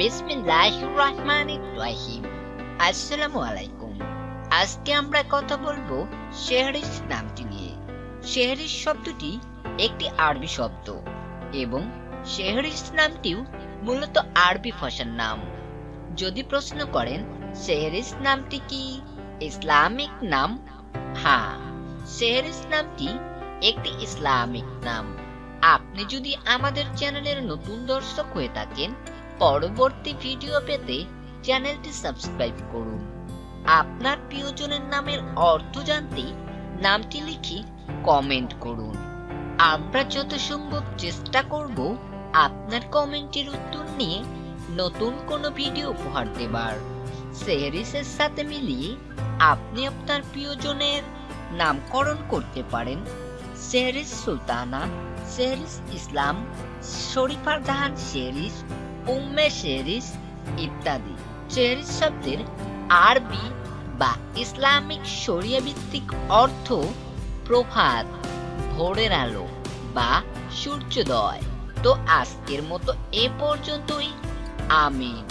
বিসমিল্লাহ রহমান আলাইকুম আজকে আমরা কথা বলব শেহরিস নামটি নিয়ে। শেহরিস শব্দটি একটি আরবি শব্দ এবং শেহরিস নামটিও মূলত আরবি ভাষার নাম। যদি প্রশ্ন করেন শেহরিস নামটি কি? ইসলামিক নাম? হ্যাঁ শেহরিস নামটি একটি ইসলামিক নাম। আপনি যদি আমাদের চ্যানেলের নতুন দর্শক হয়ে থাকেন পরবর্তী ভিডিও পেতে চ্যানেলটি সাবস্ক্রাইব করুন। আপনার প্রিয়জনের নামের অর্থ জানতে নামটি লিখে কমেন্ট করুন। আমরা যত সম্ভব চেষ্টা করব আপনার কমেন্টের উত্তর নিয়ে নতুন কোনো ভিডিও উপহার দেবার। সেহরিসের সাথে মিলিয়ে আপনি আপনার প্রিয়জনের নামকরণ করতে পারেন। সেহরিস সুলতানা শেরিস ইসলাম, শরীফার জাহান শেরিস উম্মে শেরিস ইত্যাদি। চেরিস শব্দের আরবি বা ইসলামিক শরিয়া ভিত্তিক অর্থ প্রভাত, ভোরের আলো বা সূর্যোদয়। তো আজকের মতো এ পর্যন্তই। আমিন।